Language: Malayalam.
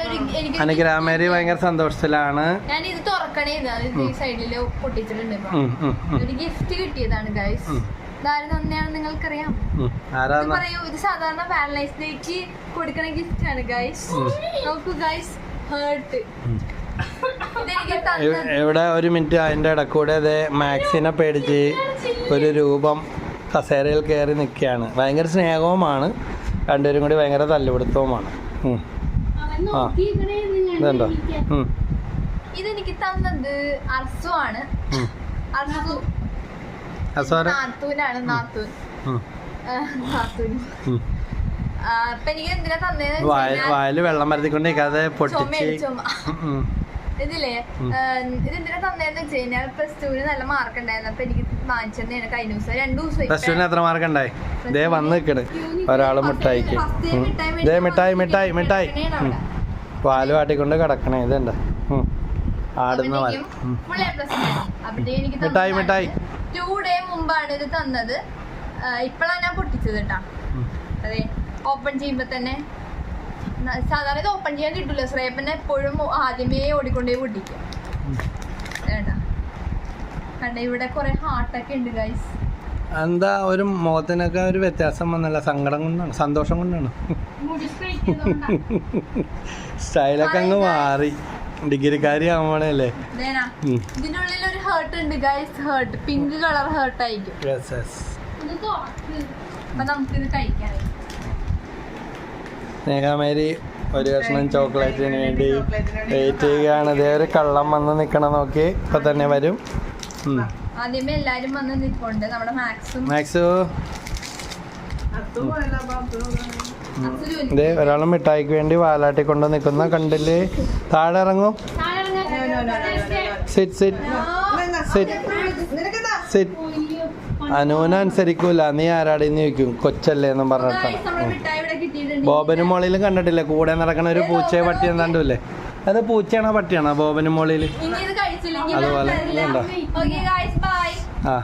എനിക്ക് ഭയങ്കര സന്തോഷത്തിലാണ്. ഞാൻ ഇത്. തുറക്കണേ ഇത് ഈ സൈഡിൽ പൊട്ടിച്ചിട്ടുണ്ട് ഒരു ഗിഫ്റ്റ് കിട്ടിയതാണ് ഗൈസ് നിങ്ങൾക്കറിയാം. ഇത് പറയൂ ഇത് സാധാരണ പാരലൈസ് ഡേക്ക് കൊടുക്കണ ഗിഫ്റ്റ് ആണ് ഗൈസ് നോക്കൂ ഗൈസ് ഹേർട്ട് എവിടെ ഒരു മിനിറ്റ് അതിന്റെ ഇടക്കൂടെ അതെ മാക്സിനെ പേടിച്ച് ഒരു രൂപം കസേരയിൽ കയറി നിൽക്കുകയാണ്. ഭയങ്കര സ്നേഹവുമാണ്. രണ്ടുപേരും കൂടി ഭയങ്കര തല്ലുപിടുത്തവുമാണ്. ആ. ഇതുണ്ടോ തന്നത് അർസു ആണ്. അർസു. നാത്തൂനാണ് നാത്തൂൻ. ആ, നാത്തൂൻ. അപ്പൊ എനിക്ക് എന്തിനാ തന്നേന്ന് വായ വെച്ചാൽ വെള്ളം മരത്തിക്കൊണ്ടിരിക്കാതെ പൊട്ടിച്ച്. ഇതില്ലേ. ഇതെന്തിനാ തന്നേന്ന് വെച്ച് കഴിഞ്ഞാൽ പ്ലസ് ടുവിന് നല്ല മാർക്ക് ഉണ്ടായിരുന്നു. അപ്പൊ എനിക്ക് വാങ്ങിച്ചതാണ് കഴിഞ്ഞ ദിവസം. രണ്ടു ദിവസം പ്ലസ് ടുവിന് എത്ര മാർക്ക് ഉണ്ടായി? ദേ വന്ന് നിൽക്കണ് ഒരാൾ മിഠായിക്ക്. ദേ മിഠായി മിഠായി മിഠായി. പാൽ വാട്ടിക്കൊണ്ട് കിടക്കണേ ഇതുണ്ട്. ആടുന്ന ഉം. മിഠായി, മിഠായി. ടു ഡേ മുമ്പാണ് ഇത് തന്നത്. ഇപ്പോഴാണ് ഞാൻ പൊട്ടിച്ചത് കേട്ടാ അതെ ഓപ്പൺ ചെയ്യുമ്പോ തന്നെ. സാധാരണ ഇത് ഓപ്പൺ ചെയ്യാൻ കിട്ടൂല. ശ്രേപ്പന്നെ എപ്പോഴും ആദ്യമേ ഓടിക്കൊണ്ടേ പൊട്ടിക്കും. കണ്ട ഇവിടെ കുറെ ഹാർട്ടൊക്കെ ഉണ്ട് ഗൈസ് എന്താ ഒരു മുഖത്തിനൊക്കെ ഒരു വ്യത്യാസം വന്നല്ല സങ്കടം കൊണ്ടാണ് സന്തോഷം കൊണ്ടാണ്. സ്റ്റൈലൊക്കെ അങ്ങ് മാറി. ഡിഗ്രിക്കാരി ആവണല്ലേ. ഇതിന്റെ ഒരു ഹേർട്ട് ഉണ്ട് guys heart pink colour heart ആയിരിക്കും. യെസ് യെസ് സ്നേഹാമേരി ഒരു കഷ്ണം ചോക്ലേറ്റിന് വേണ്ടി വെയിറ്റ് ചെയ്യുകയാണ്. ഇതേ ഒരു കള്ളം വന്ന് നിൽക്കണം നോക്കി ഇപ്പൊ തന്നെ വരും. ഉം. ആദ്യമേ എല്ലാരും വന്ന് നിൽപ്പുണ്ട് നമ്മുടെ മാക്സും മാക്സു. ഇതേ ഒരാൾ മിഠായിക്ക് വേണ്ടി വാലാട്ടി കൊണ്ട് നിൽക്കുന്ന കണ്ടില്ലേ? താഴെ ഇറങ്ങും. സിറ്റ് സിറ്റ് സിറ്റ് സിറ്റ് അനുവിനെ അനുസരിക്കൂല. നീ ആരാടെന്ന് ചോദിക്കും. കൊച്ചല്ലേ എന്നും പറഞ്ഞിട്ടാണ് ബോബനും മോളിലും കണ്ടിട്ടില്ലേ? കൂടെ നടക്കണ ഒരു പൂച്ചയെ പട്ടി കണ്ടുല്ലേ? അത് പൂച്ചയാണോ പട്ടിയാണോ ബോബനും മോളിൽ അതുപോലെ വേണ്ട. ബൈ ആ